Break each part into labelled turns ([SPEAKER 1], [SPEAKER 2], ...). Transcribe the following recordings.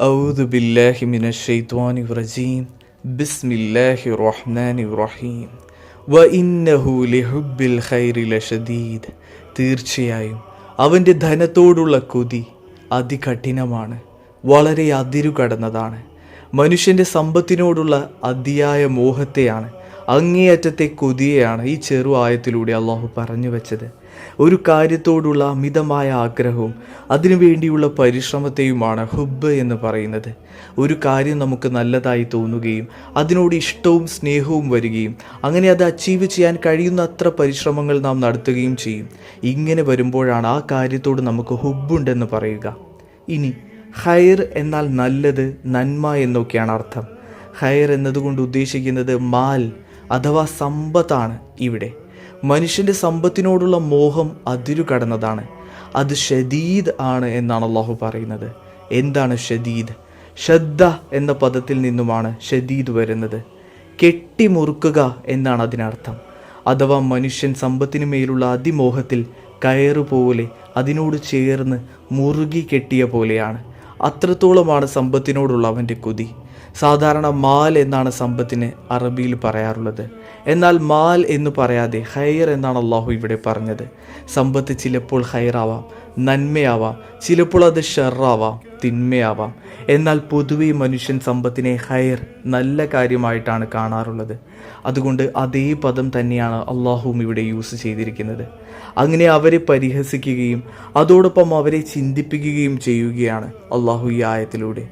[SPEAKER 1] أعوذ بالله من الشيطان الرجيم بسم الله الرحمن الرحيم وإنه لحب الخير لشديد തീർച്ചയായും അവൻ്റെ ധനത്തോടുള്ള കൊതി അതികഠിനമാണ് വളരെ അതിരുകടന്നതാണ് മനുഷ്യൻ്റെ സമ്പത്തിനോടുള്ള അതിയായ മോഹത്തെയാണ് അങ്ങേയറ്റത്തെ കൊതിയെയാണ് ഈ ചെറു ആയത്തിലൂടെ അള്ളാഹു പറഞ്ഞു വെച്ചത് ഒരു കാര്യത്തോടുള്ള അമിതമായ ആഗ്രഹവും അതിനുവേണ്ടിയുള്ള പരിശ്രമത്തെയുമാണ് ഹുബ് എന്ന് പറയുന്നത്. ഒരു കാര്യം നമുക്ക് നല്ലതായി തോന്നുകയും അതിനോട് ഇഷ്ടവും സ്നേഹവും വരികയും അങ്ങനെ അത് അച്ചീവ് ചെയ്യാൻ കഴിയുന്നത്ര പരിശ്രമങ്ങൾ നാം നടത്തുകയും ചെയ്യും. ഇങ്ങനെ വരുമ്പോഴാണ് ആ കാര്യത്തോട് നമുക്ക് ഹുബുണ്ടെന്ന് പറയുക. ഇനി ഹയർ എന്നാൽ നല്ലത് നന്മ എന്നൊക്കെയാണ് അർത്ഥം. ഹയർ എന്നതുകൊണ്ട് ഉദ്ദേശിക്കുന്നത് മാൽ അഥവാ സമ്പത്താണ് ഇവിടെ. മനുഷ്യന്റെ സമ്പത്തിനോടുള്ള മോഹം അതിരു കടന്നതാണ്. അത് ഷദീദ് ആണ് എന്നാണ് അള്ളാഹു പറയുന്നത്. എന്താണ് ഷദീദ്? ശ്രദ്ധ എന്ന പദത്തിൽ നിന്നുമാണ് ഷദീദ് വരുന്നത്. കെട്ടിമുറുക്കുക എന്നാണ് അതിനർത്ഥം. അഥവാ മനുഷ്യൻ സമ്പത്തിനു മേലുള്ള അതിമോഹത്തിൽ കയറുപോലെ അതിനോട് ചേർന്ന് മുറുകി കെട്ടിയ പോലെയാണ്. അത്രത്തോളമാണ് സമ്പത്തിനോടുള്ള അവന്റെ കൊതി. സാധാരണ മാൽ എന്നാണ് സമ്പത്തിന് അറബിയിൽ പറയാറുള്ളത്. എന്നാൽ മാൽ എന്ന് പറയാതെ ഹൈർ എന്നാണ് അള്ളാഹു ഇവിടെ പറഞ്ഞത്. സമ്പത്ത് ചിലപ്പോൾ ഹൈറാവാം. നന്മയാവാം. ചിലപ്പോൾ അത് ഷെറാവാം തിന്മയാവാം. എന്നാൽ പൊതുവെ മനുഷ്യൻ സമ്പത്തിനെ ഹൈർ നല്ല കാര്യമായിട്ടാണ് കാണാറുള്ളത്. അതുകൊണ്ട് അതേ പദം തന്നെയാണ് അള്ളാഹുവും ഇവിടെ യൂസ് ചെയ്തിരിക്കുന്നത്. അങ്ങനെ അവരെ പരിഹസിക്കുകയും അതോടൊപ്പം അവരെ ചിന്തിപ്പിക്കുകയും ചെയ്യുകയാണ് അള്ളാഹു ഈ ആയത്തിലൂടെ.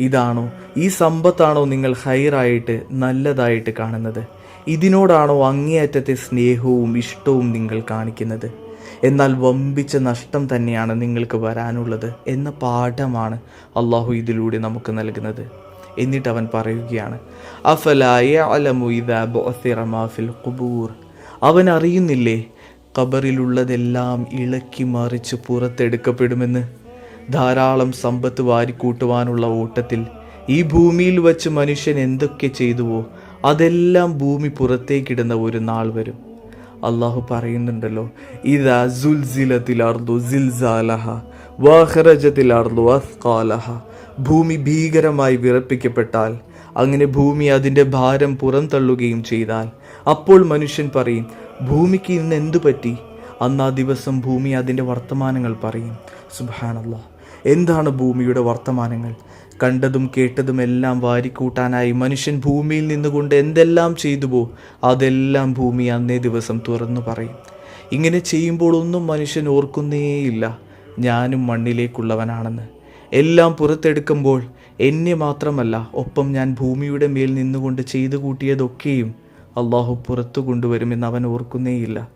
[SPEAKER 1] ഇതാണോ ഈ സമ്പത്താണോ നിങ്ങൾ ഹൈറായിട്ട് നല്ലതായിട്ട് കാണുന്നത്? ഇതിനോടാണോ അങ്ങേയറ്റത്തെ സ്നേഹവും ഇഷ്ടവും നിങ്ങൾ കാണിക്കുന്നത്? എന്നാൽ വമ്പിച്ച നഷ്ടം തന്നെയാണ് നിങ്ങൾക്ക് വരാനുള്ളത് എന്ന പാഠമാണ് അള്ളാഹു ഇതിലൂടെ നമുക്ക് നൽകുന്നത്. എന്നിട്ട് അവൻ പറയുകയാണ് അഫലായ അവൻ അറിയുന്നില്ലേ ഖബറിലുള്ളതെല്ലാം ഇളക്കി മറിച്ച് പുറത്തെടുക്കപ്പെടുമെന്ന്? ധാരാളം സമ്പത്ത് വാരിക്കൂട്ടുവാനുള്ള ഓട്ടത്തിൽ ഈ ഭൂമിയിൽ വച്ച് മനുഷ്യൻ എന്തൊക്കെ ചെയ്തുവോ അതെല്ലാം ഭൂമി പുറത്തേക്കിടുന്ന ഒരു നാൾ വരും. അള്ളാഹു പറയുന്നുണ്ടല്ലോ ഇതാ സുൽസിലത്തിലാർന്നു സിൽസാലഹ വാഹറജത്തിലാർന്നു അസ്കാലഹ ഭൂമി ഭീകരമായി വിറപ്പിക്കപ്പെട്ടാൽ അങ്ങനെ ഭൂമി അതിന്റെ ഭാരം പുറന്തള്ളുകയും ചെയ്താൽ അപ്പോൾ മനുഷ്യൻ പറയും ഭൂമിക്ക് ഇന്ന് എന്തു പറ്റി അന്ന് ദിവസം ഭൂമി അതിന്റെ വർത്തമാനങ്ങൾ പറയും. സുബാനല്ല എന്താണ് ഭൂമിയുടെ വർത്തമാനങ്ങൾ? കണ്ടതും കേട്ടതും എല്ലാം വാരിക്കൂട്ടാനായി മനുഷ്യൻ ഭൂമിയിൽ നിന്നുകൊണ്ട് എന്തെല്ലാം ചെയ്തുവോ അതെല്ലാം ഭൂമി അന്നേ ദിവസം തുറന്നു പറയും. ഇങ്ങനെ ചെയ്യുമ്പോൾ ഒന്നും മനുഷ്യൻ ഓർക്കുന്നേയില്ല. ഞാനും മണ്ണിലേക്കുള്ളവനാണെന്ന്. എല്ലാം പുറത്തെടുക്കുമ്പോൾ എന്നെ മാത്രമല്ല ഒപ്പം ഞാൻ ഭൂമിയുടെ മേൽ നിന്നുകൊണ്ട് ചെയ്തു കൂട്ടിയതൊക്കെയും അള്ളാഹു പുറത്തു കൊണ്ടുവരുമെന്ന് അവൻ ഓർക്കുന്നേയില്ല.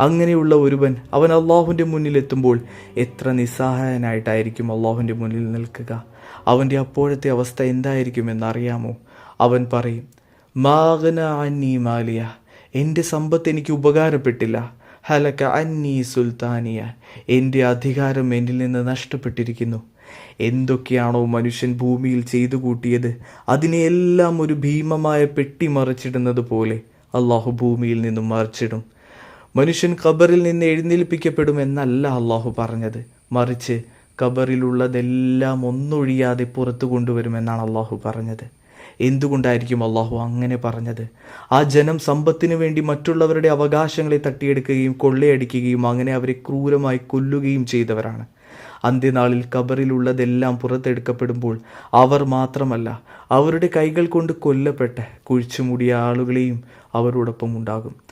[SPEAKER 1] അങ്ങനെയുള്ള ഒരുവൻ അവൻ അള്ളാഹുവിന്റെ മുന്നിലെത്തുമ്പോൾ എത്ര നിസ്സഹായനായിട്ടായിരിക്കും അള്ളാഹുവിന്റെ മുന്നിൽ നിൽക്കുക. അവന്റെ അപ്പോഴത്തെ അവസ്ഥ എന്തായിരിക്കുമെന്ന് അറിയാമോ അവൻ പറയും മാഗന അന്നീ മാലിയ. എന്റെ സമ്പത്ത് എനിക്ക് ഉപകാരപ്പെട്ടില്ല. ഹലക്ക അന്നീ സുൽത്താനിയ. എന്റെ അധികാരം എന്നിൽ നിന്ന് നഷ്ടപ്പെട്ടിരിക്കുന്നു. എന്തൊക്കെയാണോ മനുഷ്യൻ ഭൂമിയിൽ ചെയ്തു കൂട്ടിയത് അതിനെയെല്ലാം ഒരു ഭീമമായ പെട്ടി മറിച്ചിടുന്നത് പോലെ അള്ളാഹു ഭൂമിയിൽ നിന്നും മറിച്ചിടും. മനുഷ്യൻ ഖബറിൽ നിന്ന് എഴുന്നേൽപ്പിക്കപ്പെടും എന്നല്ല അള്ളാഹു പറഞ്ഞത്. മറിച്ച് ഖബറിലുള്ളതെല്ലാം ഒന്നൊഴിയാതെ പുറത്തു കൊണ്ടുവരുമെന്നാണ് അള്ളാഹു പറഞ്ഞത്. എന്തുകൊണ്ടായിരിക്കും അള്ളാഹു അങ്ങനെ പറഞ്ഞത്? ആ ജനം സമ്പത്തിനു വേണ്ടി മറ്റുള്ളവരുടെ അവകാശങ്ങളെ തട്ടിയെടുക്കുകയും കൊള്ളയടിക്കുകയും അങ്ങനെ അവരെ ക്രൂരമായി കൊല്ലുകയും ചെയ്തവരാണ്. അന്ത്യനാളിൽ ഖബറിലുള്ളതെല്ലാം പുറത്തെടുക്കപ്പെടുമ്പോൾ അവർ മാത്രമല്ല അവരുടെ കൈകൾ കൊണ്ട് കൊല്ലപ്പെട്ട കുഴിച്ചുമൂടിയ ആളുകളെയും അവരോടൊപ്പം ഉണ്ടാകും.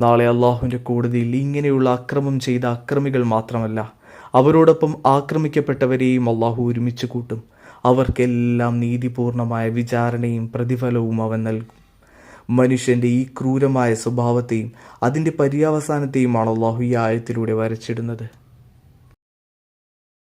[SPEAKER 1] നാളെ അള്ളാഹുവിന്റെ കോടതിയിൽ ഇങ്ങനെയുള്ള അക്രമം ചെയ്ത അക്രമികൾ മാത്രമല്ല അവരോടൊപ്പം ആക്രമിക്കപ്പെട്ടവരെയും അള്ളാഹു ഒരുമിച്ച് കൂട്ടും. അവർക്കെല്ലാം നീതിപൂർണമായ വിചാരണയും പ്രതിഫലവും അവൻ നൽകും. മനുഷ്യന്റെ ഈ ക്രൂരമായ സ്വഭാവത്തെയും അതിന്റെ പര്യവസാനത്തെയുമാണ് അള്ളാഹു ഈ ആയത്തിലൂടെ വരച്ചിടുന്നത്.